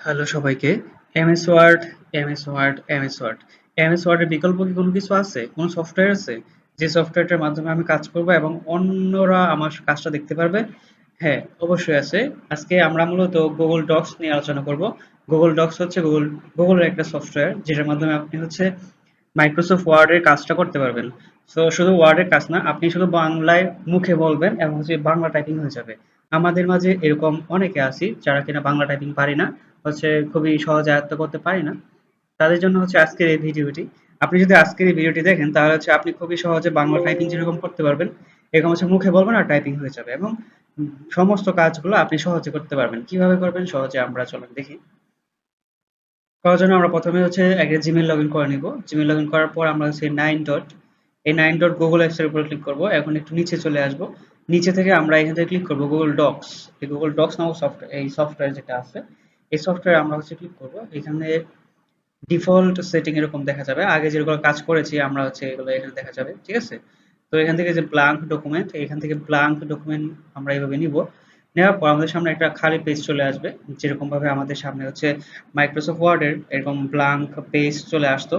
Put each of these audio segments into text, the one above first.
Hello সবাইকে। MS Word MS Word MS Word MS ওয়ার্ডের বিকল্প কি কোনো কিছু আছে? কোনো সফটওয়্যার আছে? যে সফটওয়্যারটার মাধ্যমে আমি কাজ করব এবং অন্যরা আমার কাজটা দেখতে পারবে? হ্যাঁ অবশ্যই আছে। আজকে আমরা মূলত গুগল ডক্স নিয়ে আলোচনা করব। গুগল ডক্স হচ্ছে গুগল গুগলের একটা সফটওয়্যার যেটার মাধ্যমে আপনি হচ্ছে মাইক্রোসফট ওয়ার্ডের কাজটা করতে পারবেন। সো শুধু ওয়ার্ডের কাজ না, আপনি শুধু বাংলায় মুখে বলবেন এবং হচ্ছে বাংলা টাইপিং হয়ে যাবে। আমাদের মাঝে এরকম অনেকে আছি যারা কিনা বাংলা টাইপিং পারি না, হচ্ছে খুবই সহজে আয়ত্ত করতে পারি না। তাদের জন্য হচ্ছে আজকের এই ভিডিওটি। আপনি যদি আজকের এই ভিডিওটি দেখেন, তাহলে হচ্ছে আপনি খুবই সহজে বাংলা টাইপিং যেরকম করতে পারবেন, এরকম হচ্ছে মুখে বলবেন আর টাইপিং হয়ে যাবে এবং সমস্ত কাজগুলো আপনি সহজে করতে পারবেন। কীভাবে করবেন সহজে আমরা চলেন দেখি। করার জন্য আমরা প্রথমে হচ্ছে একটা জিমেল লগ ইন করে নিব। জিমেল লগ ইন করার পর আমরা হচ্ছে নাইন ডট এই নাইন ডট গুগল অ্যাপসের উপর ক্লিক করব। এখন একটু নিচে চলে আসব। নিচে থেকে আমরা এখান থেকে ক্লিক করব গুগল ডক্স এই গুগল ডক্স নামক সফটওয়্যার এই সফটওয়্যার যেটা আছে, এই সফটওয়্যার আমরা হচ্ছে ক্লিক করব। এখানে ডিফল্ট সেটিং এরকম দেখা যাবে। আগে যেগুলো কাজ করেছি, আমরা হচ্ছে এগুলো এখানে দেখা যাবে, ঠিক আছে? তো এখান থেকে যে ব্লাঙ্ক ডকুমেন্ট এখান থেকে ব্লাঙ্ক ডকুমেন্ট আমরা এইভাবে নিব। নেওয়ার পর আমাদের সামনে একটা খালি পেজ চলে আসবে। যেরকম ভাবে আমাদের সামনে হচ্ছে মাইক্রোসফট ওয়ার্ডের এরকম ব্লাঙ্ক পেজ চলে আসতো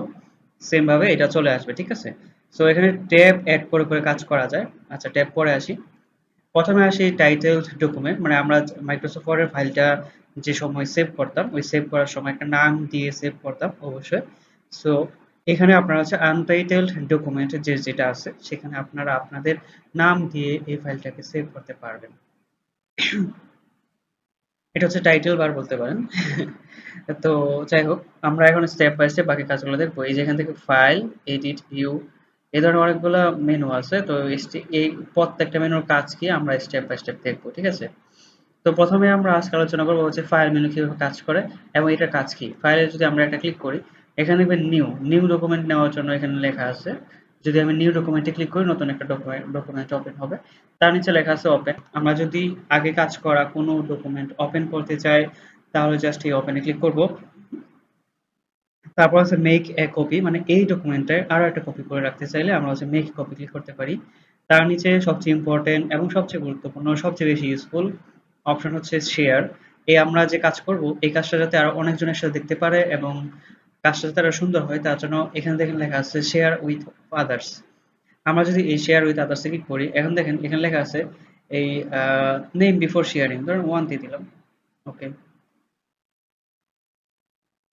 সেম ভাবে এটা চলে আসবে, ঠিক আছে? সো এখানে ট্যাব অ্যাড করে করে কাজ করা যায়। আচ্ছা ট্যাব পরে আসি। প্রথমে আসি টাইটেল ডকুমেন্ট মানে আমরা মাইক্রোসফট ওয়ার্ডের ফাইলটা যে সময় সেভ করতাম, ওই সেভ করার সময় একটা নাম দিয়ে সেভ করতাম, অবশ্যই। সো এখানে আপনারা হচ্ছে আনটাইটেলড ডকুমেন্ট যে যেটা আছে, সেখানে আপনারা আপনাদের নাম দিয়ে এই ফাইলটাকে সেভ করতে পারবেন। এটা হচ্ছে টাইটেল বার বলতে পারেন। তো, যাই হোক, আমরা এখন স্টেপ বাই স্টেপ বাকি কাজগুলো দেখব। এই যেখান থেকে ফাইল এডিট ভিউ এই ধরনের অনেকগুলো মেনু আছে, তো এই প্রত্যেকটা মেনুর কাজ কি আমরা স্টেপ বাই স্টেপ দেখব, ঠিক আছে? তো প্রথমে আমরা আজকে আলোচনা করব হচ্ছে ফাইল মেনু কীভাবে কাজ করে এবং এটা কাজ কি। ফাইলে যদি আমরা একটা ক্লিক করি, এখানে দেখবেন নিউ নিউ ডকুমেন্ট নেওয়ার জন্য এখানে লেখা আছে। যদি আমি নিউ ডকুমেন্টে ক্লিক করি, নতুন একটা ডকুমেন্ট ডকুমেন্ট ওপেন হবে। তার নিচে লেখা আছে ওপেন আমরা যদি আগে কাজ করা কোনো ডকুমেন্ট ওপেন করতে চাই, তাহলে জাস্ট এই ওপেনে ক্লিক করব। তারপর আছে মেক এ কপি মানে এই ডকুমেন্টের আরও একটা কপি করে রাখতে চাইলে আমরা হচ্ছে মেক কপি ক্লিক করতে পারি। তার নিচে সবচেয়ে ইম্পর্টেন্ট এবং সবচেয়ে গুরুত্বপূর্ণ, সবচেয়ে বেশি ইউজফুল অপশন হচ্ছে শেয়ার এই আমরা যে কাজ করব, এই কাজটা যাতে আরও অনেকজনের সাথে দেখতে পারে এবং কাজটা যাতে আরও সুন্দর হয়, তার জন্য এখানে দেখেন লেখা আছে শেয়ার উইথ আদার্স আমরা যদি এই শেয়ার উইথ আদার্স ক্লিক করি, এখন দেখেন এখানে লেখা আছে এই নেম বিফোর শেয়ারিং ধরুন ওয়ান দিয়ে দিলাম। ওকে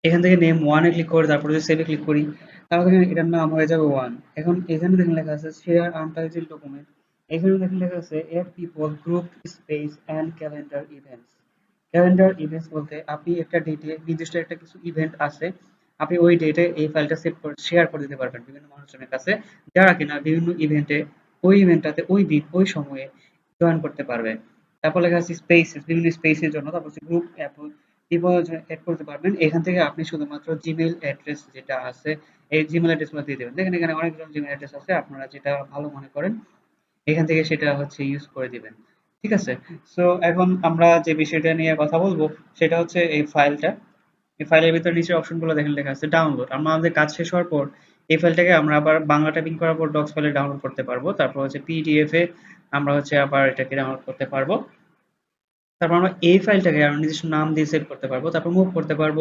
এখান থেকে নেম ওয়ানে ক্লিক করে, তারপরে যদি সেভে ক্লিক করি, তাহলে দেখেন এটার নাম হয়ে যাবে ওয়ান এখন এখানে দেখেন লেখা আছে শেয়ার আনটাইটেল ডকুমেন্ট এখানে দেখেন লেখা আছে add people group space and calendar events calendar events বলতে আপনি একটা ডেটে নির্দিষ্ট একটা কিছু ইভেন্ট আছে, আপনি ওই ডেটে এই ফাইলটা সেভ করে শেয়ার করে দিতে পারবেন বিভিন্ন মানুষজনের কাছে, যারা কিনা বিভিন্ন ইভেন্টে ওই ইভেন্টটাতে ওই দিন, ওই সময়ে জয়েন করতে পারবে। তারপর লেখা আছে স্পেসেস বিভিন্ন স্পেসের জন্য, তারপর হচ্ছে গ্রুপ অ্যাপল অ্যাড করতে পারবেন। এখান থেকে আপনি শুধুমাত্র অ্যাড্রেস যেটা আছে, এই অ্যাড্রেসগুলো দিয়ে দেবেন। দেখেন, এখানে অনেকজন অ্যাড্রেস আছে। আপনারা যেটা ভালো মনে করেন, এখান থেকে সেটা হচ্ছে ইউজ করে দিবেন। ঠিক আছে? সো এখন আমরা যে বিষয়টা নিয়ে কথা বলব, সেটা হচ্ছে এই ফাইলটা এই ফাইলের ভিতরে নিচের অপশনগুলো দেখেন লেখা আছে ডাউনলোড আমরা আমাদের কাজ শেষ হওয়ার পর এই ফাইলটাকে আমরা আবার বাংলা টাইপিং করার পর ডক্স ফাইলে ডাউনলোড করতে পারব। তারপর হচ্ছে পিডিএফ এ আমরা হচ্ছে আবার এটাকে ডাউনলোড করতে পারব। তারপর আমরা এই ফাইলটাকে আমরা নিজস্ব নাম দিয়ে সেভ করতে পারব, তারপর মুভ করতে পারব।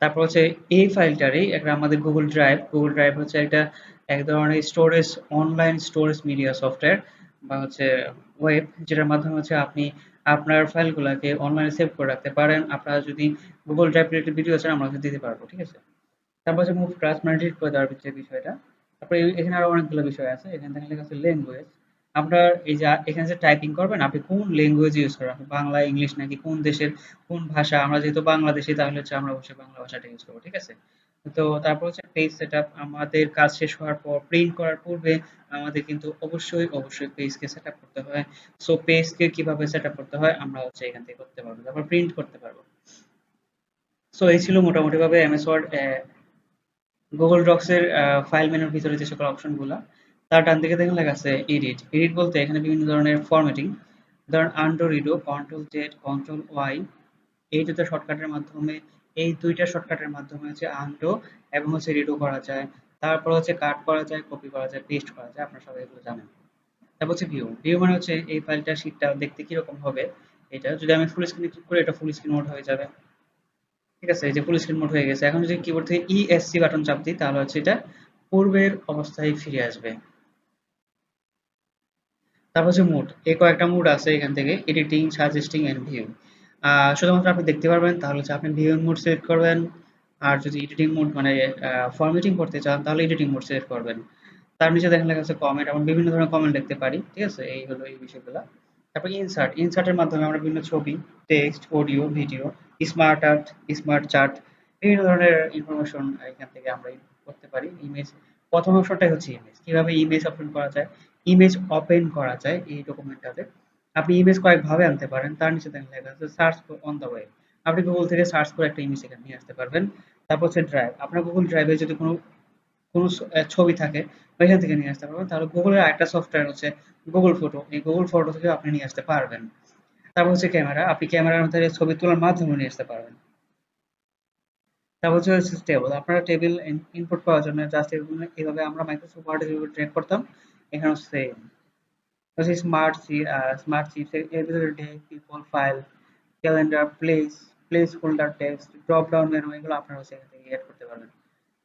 তারপর হচ্ছে এই ফাইলটারই একটা আমাদের গুগল ড্রাইভ গুগল ড্রাইভ হচ্ছে একটা এক ধরনের storage online storage media software বা হচ্ছে ওয়েব যেটার মাধ্যমে হচ্ছে আপনি আপনার ফাইলগুলোকে অনলাইনে সেভ করে রাখতে পারেন। আপনারা যদি গুগল ড্রাইভ রিলেটেড ভিডিও আছে আমরা দিতে পারব, ঠিক আছে? তারপর হচ্ছে মুভ ট্রাস্ট মানে ডিলিট করে দেওয়ার যে বিষয়টা। তারপরে এখানে আরও অনেকগুলো বিষয় আছে। এখানে থেকে লেখা আছে ল্যাঙ্গুয়েজ আপনার এই যে এখানে যে টাইপিং করবেন, আপনি কোন ল্যাঙ্গুয়েজ ইউজ করেন? আপনি বাংলা ইংলিশ নাকি কোন দেশের কোন ভাষা? আমরা যেহেতু বাংলাদেশি, তাহলে হচ্ছে আমরা অবশ্যই বাংলা ভাষাটা ইউজ করব, ঠিক আছে? তো তারপর হচ্ছে পেজ সেটআপ আমাদের কাজ শেষ হওয়ার পর প্রিন্ট করার পূর্বে আমাদের কিন্তু অবশ্যই অবশ্যই পেজকে সেটআপ করতে হয় সো পেজকে কীভাবে সেটআপ করতে হয়, আমরা হচ্ছে এখান থেকে করতে পারব, তারপর প্রিন্ট করতে পারব। সো এই ছিল মোটামুটি ভাবে এমএস ওয়ার্ড গুগল ডক্স এর ফাইল মেনুর ভিতরে যে সকল অপশনগুলো তার ডান দিকে দেখেন লেখা আছে এডিট এডিট বলতে এখানে বিভিন্ন ধরনের ফরম্যাটিং ধরেন undo redo control Z control Y এই দুটো শর্টকাটের মাধ্যমে, এই দুইটা শর্টকাটের মাধ্যমে হচ্ছে আন্ডো এবং হচ্ছে রিডো করা যায়। তারপর হচ্ছে কাট করা যায় কপি করা যায় পেস্ট করা যায়, আপনারা সবাই এগুলো জানেন। তারপর হচ্ছে ভিউ ভিউ মানে হচ্ছে এই ফাইলটা শীটটা দেখতে কীরকম হবে, এটা যদি আমি ফুল স্ক্রিনে ক্লিক করি, এটা ফুল স্ক্রিন মোড হয়ে যাবে। ঠিক আছে, এই যে ফুল স্ক্রিন মোড হয়ে গেছে। এখন যদি কিবোর্ড থেকে ইএসসি বাটন চাপ দিই, তাহলে হচ্ছে এটা পূর্বের অবস্থায় ফিরে আসবে। তারপর হচ্ছে মুড। এই কয়েকটা মুড আছে এখান থেকে এডিটিং সাজেস্টিং এন্ড ভিউ শুধুমাত্র আপনি দেখতে পারবেন, তাহলে হচ্ছে আপনি ভিউ মুড সিলেক্ট করবেন। আর যদি এডিটিং মুড মানে ফরম্যাটিং করতে চান, তাহলে এডিটিং মুড সিলেক্ট করবেন। তার নিচে দেখেন লেখা আছে কমেন্ট আমরা বিভিন্ন ধরনের কমেন্ট লিখতে পারি, ঠিক আছে? এই হলো এই বিষয়গুলো। তারপর ইনসার্ট ইনসার্টের মাধ্যমে আমরা বিভিন্ন ছবি text audio video smart art smart chart বিভিন্ন ধরনের ইনফরমেশন এখান থেকে আমরা করতে পারি। ইমেজ প্রথম অপশনটাই হচ্ছে ইমেজ কীভাবে ইমেজ ওপেন করা যায়? ইমেজ ওপেন করা যায় এই ডকুমেন্টটাতে আপনি ইমেজ কয়েকভাবে আনতে পারেন, তার নিচে দেখেন লেখা আছে সার্চ অন দ্য ওয়েব আপনি গুগল থেকে সার্চ করে একটা ইমেজ এখানে নিয়ে আসতে পারবেন। তারপর হচ্ছে ড্রাইভ আপনার গুগল ড্রাইভে যদি কোনো কোনো ছবি থাকে ওইখান থেকে নিয়ে আসতে পারবেন, তাহলে গুগলের একটা সফটওয়্যার হচ্ছে গুগল ফটো এই গুগল ফটো থেকে আপনি নিয়ে আসতে পারবেন। তারপর হচ্ছে ক্যামেরা আপনি ক্যামেরার মধ্যে ছবি তোলার মাধ্যমে নিয়ে আসতে পারবেন। তারপর হচ্ছে টেবিল আপনারা টেবিল ইনপুট পাওয়ার জন্য জাস্ট এইভাবে আমরা মাইক্রোসফট ওয়ার্ডে ট্র্যাক করতাম। এখানে সেম স্মার্ট স্মার্ট চিপস এর ভিতরে date people file calendar place placeholder text drop down menu এগুলো আপনারা এখান থেকে অ্যাড করতে পারবেন।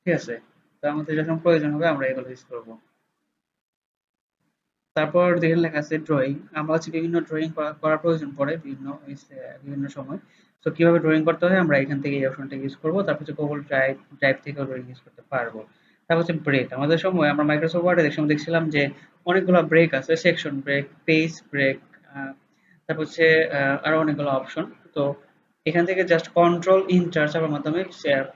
ঠিক আছে? তো আমাদের যখন প্রয়োজন হবে আমরা এগুলো ইউজ করব। তারপর দেখেন লেখা আছে ড্রয়িং আমরা হচ্ছে বিভিন্ন ড্রয়িং করার প্রয়োজন পড়ে বিভিন্ন বিভিন্ন সময়। তো কীভাবে ড্রয়িং করতে হয় আমরা এখান থেকে এই অপশনটা ইউজ করব। তারপর হচ্ছে গুগল ড্রাইভ ড্রাইভ থেকেও ড্রয়িং ইউজ করতে পারব। তারপর হচ্ছে ব্রেক আমাদের সময়, আমরা মাইক্রোসফট ওয়ার্ডে দেখছিলাম দেখছিলাম যে অনেকগুলো ব্রেক আছে সেকশন ব্রেক পেজ ব্রেক তারপর হচ্ছে আরও অনেকগুলো অপশন তো এখান থেকে জাস্ট কন্ট্রোল ইন্টার চাপার মাধ্যমে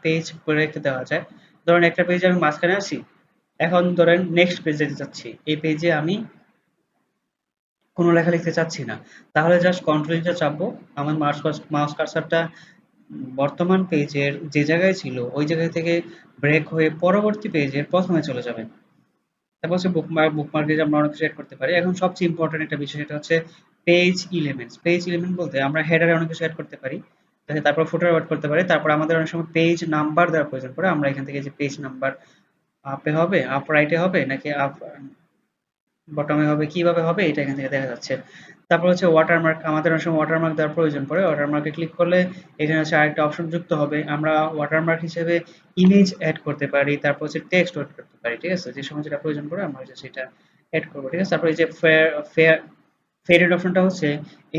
পেজ ব্রেক দেওয়া যায়। ধরেন একটা পেজে আমি মাঝখানে আছি, এখন ধরেন নেক্সট পেজে যেতে চাচ্ছি এই পেজে আমি কোনো লেখা লিখতে চাচ্ছি না। তাহলে জাস্ট কন্ট্রোল ইন্টার চাপবো। আমার মাউস মাউস কার্সারটা বর্তমান পেজের যে জায়গায় ছিল, ওই জায়গা থেকে ব্রেক হয়ে পরবর্তী পেজের প্রথমে চলে যাবে তারপর হচ্ছে বুকমার্ক বুকমার্কে আমরা অনেক কিছু করতে পারি। এখন সবচেয়ে ইম্পর্টেন্ট একটা বিষয় সেটা হচ্ছে পেজ ইলিমেন্টস পেজ ইলিমেন্ট বলতে আমরা হেডারে অনেক কিছু অ্যাড করতে পারি। তারপর ফুটার অ্যাড করতে পারি। তারপর আমাদের অনেক সময় পেজ নাম্বার দেওয়ার প্রয়োজন পড়ে। আমরা এখান থেকে যে পেজ নাম্বার আপে হবে আপ রাইটে হবে, নাকি আপ বটমে হবে, কীভাবে হবে এটা এখান থেকে দেখা যাচ্ছে। তারপর হচ্ছে ওয়াটারমার্ক আমাদের অনেক সময় ওয়াটারমার্ক দেওয়ার প্রয়োজন পড়ে ওয়াটারমার্কে ক্লিক করলে এখানে হচ্ছে আরেকটা অপশন যুক্ত হবে। আমরা ওয়াটারমার্ক হিসেবে ইমেজ অ্যাড করতে পারি, তারপর হচ্ছে টেক্সট অ্যাড করতে পারি, ঠিক আছে? যে সময় যেটা প্রয়োজন পড়ে, আমরা হচ্ছে সেটা অ্যাড করব, ঠিক আছে? তারপর এই যে ফেয়ার ফেয়ার ফেডেড অপশনটা হচ্ছে,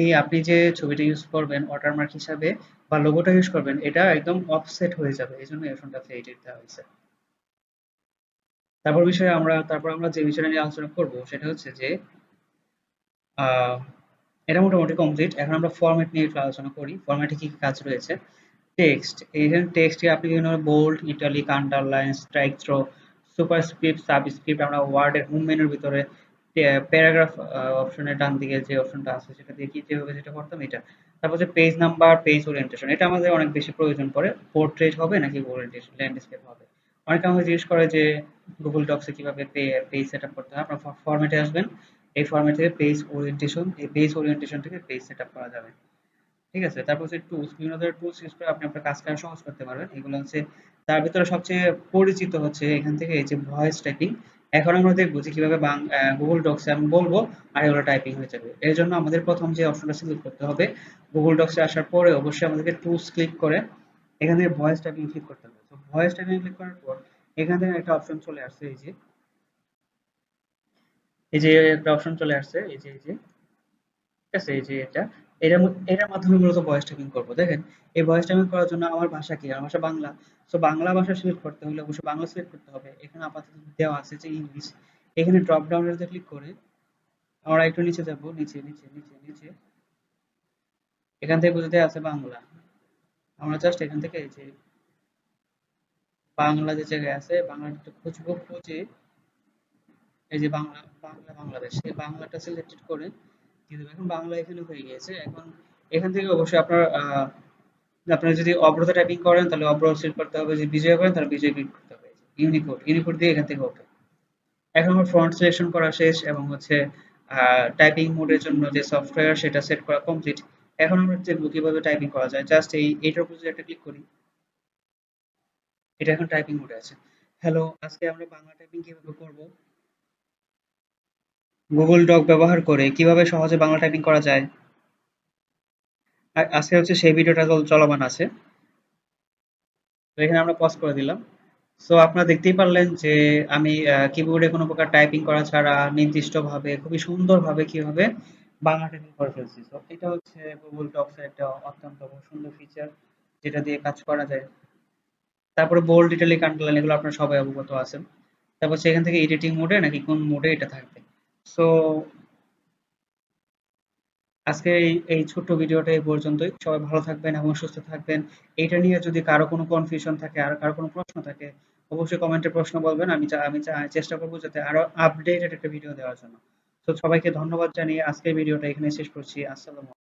এই আপনি যে ছবিটা ইউজ করবেন ওয়াটারমার্ক হিসাবে বা লোগোটা ইউজ করবেন, এটা একদম অফসেট হয়ে যাবে। এই জন্য এই অপশনটা ফেডেড দেওয়া হয়েছে। তারপর বিষয়ে আমরা, তারপর আমরা যে বিষয়টা নিয়ে আলোচনা করব সেটা হচ্ছে যে এটা মোটামুটি কমপ্লিট এখন আমরা ফরম্যাট নিয়ে একটু আলোচনা করি। ফরম্যাটে কি কাজ রয়েছে? টেক্সট এইখানে টেক্সটে আপনি বিভিন্ন bold italic underline strikethrough superscript subscript আমরা ওয়ার্ডের হোম মেনুর ভিতরে প্যারাগ্রাফ অপশনের ডান দিকে যে অপশনটা আছে সেটা দিয়ে কি যেভাবে যেটা করতাম এটা। তারপর হচ্ছে পেজ নাম্বার পেজ ওরিয়েন্টেশন এটা আমাদের অনেক বেশি প্রয়োজন পড়ে। পোর্ট্রেট হবে নাকি ওরিয়েন্টেশন ল্যান্ডস্কেপ হবে। অনেকে আমাকে জিজ্ঞেস করে যে গুগল ডক্সে কীভাবে পেজ সেট আপ করতে হয়, আপনার ফরম্যাটে আসবেন। এই ফরম্যাট থেকে পেজ ওরিয়েন্টেশন এই পেজ ওরিয়েন্টেশন থেকে পেজ সেট আপ করা যাবে। ঠিক আছে? তারপর হচ্ছে টুলস বিভিন্ন ধরনের টুলস ইউজ করে আপনি আপনার কাজটা সহজ করতে পারবেন। এগুলো হচ্ছে, তার ভিতরে সবচেয়ে পরিচিত হচ্ছে এখান থেকে এই যে ভয়েস টাইপিং এখন আমরা দেখব যে কীভাবে গুগল ডক্সে আমি বলব, আর এগুলো টাইপিং হয়ে যাবে। এর জন্য আমাদের প্রথম যে অপশনটা সিলেক্ট করতে হবে গুগল ডক্সে আসার পরে অবশ্যই আমাদেরকে টুলস ক্লিক করে এখান থেকে ভয়েস টাইপিং ক্লিক করতে হবে। তো ভয়েস টাইপিং ক্লিক করার পর এখান থেকে একটা অপশন চলে আসছে, এই যে। এই যে একটা অপশন চলে আসছে, এই যে এই যে। ঠিক আছে, এই যে এটা। এটার এটার মাধ্যমে মূলত ভয়েস টাইপিং করব। দেখেন, এই ভয়েস টাইপিং করার জন্য আমার ভাষা কি? আমার ভাষা বাংলা। তো বাংলা ভাষা সিলেক্ট করতে হলে অবশ্যই বাংলা সিলেক্ট করতে হবে। এখানে আপাতত দেওয়া আছে যে ইংলিশ এখানে ড্রপ ডাউনের ক্লিক করে আমরা একটু নিচে যাব। নিচে নিচে নিচে নিচে। এখান থেকে বুঝতে আছে বাংলা। আমরা জাস্ট এখান থেকে এই যে বাংলা যে জায়গায় আছে বাংলাটা খুঁজবো, খুঁজে এই যে বাংলা বাংলা, বাংলাদেশ, এই বাংলাটা সিলেক্টেড করে দিয়ে দেবো। এখন বাংলা এখানে হয়ে গিয়েছে। এখন এখান থেকে অবশ্যই আপনার আপনারা যদি অবরোধ টাইপিং করেন, তাহলে অবরোধ সিলেক্ট করতে হবে। যদি বিজয় করেন, তাহলে বিজয় ক্লিক করতে হবে। ইউনিকোড ইউনিকোড দিয়ে এখান থেকে ওকে এখন আমার ফ্রন্ট সিলেকশন করা শেষ এবং হচ্ছে টাইপিং মোডের জন্য যে সফটওয়্যার সেটা সেট করা কমপ্লিট এখন আমরা দেখব কীভাবে টাইপিং করা যায়। জাস্ট এই, এইটার উপর যদি একটা ক্লিক করি এটা এখন টাইপিং মোডে আছে। হ্যালো আজকে আমরা বাংলা টাইপিং কীভাবে করব? গুগল ডক ব্যবহার করে কীভাবে সহজে বাংলা টাইপিং করা যায়? আজকে হচ্ছে সেই ভিডিওটা চলমান আছে। তো এখানে আমরা পজ করে দিলাম। সো আপনারা দেখতেই পারলেন যে আমি কিবোর্ডে কোনো প্রকার টাইপিং করা ছাড়া নির্দিষ্টভাবে, খুবই সুন্দরভাবে কীভাবে বাংলা টাইপিং করে ফেলছি। তো এটা হচ্ছে গুগল টক্স এর একটা অত্যন্ত সুন্দর ফিচার যেটা দিয়ে কাজ করা যায়। তারপরে বোল্ড ইটালিক আন্ডারলাইন এগুলো আপনারা সবাই অবগত আছেন। তারপর সেখান থেকে এডিটিং মোডে নাকি কোন মোডে এটা থাকবে। সো আজকে এই ছোট্ট ভিডিওটা এই পর্যন্তই। সবাই ভালো থাকবেন এবং সুস্থ থাকবেন। এটা নিয়ে যদি কারও কোনো কনফিউশন থাকে, আর কারও কোনো প্রশ্ন থাকে, অবশ্যই কমেন্টে প্রশ্ন বলবেন। আমি আমি চেষ্টা করব যাতে আরও আপডেটেড একটা ভিডিও দেওয়ার জন্য। তো সবাইকে ধন্যবাদ জানিয়ে আজকের ভিডিওটা এখানে শেষ করছি। আসসালামু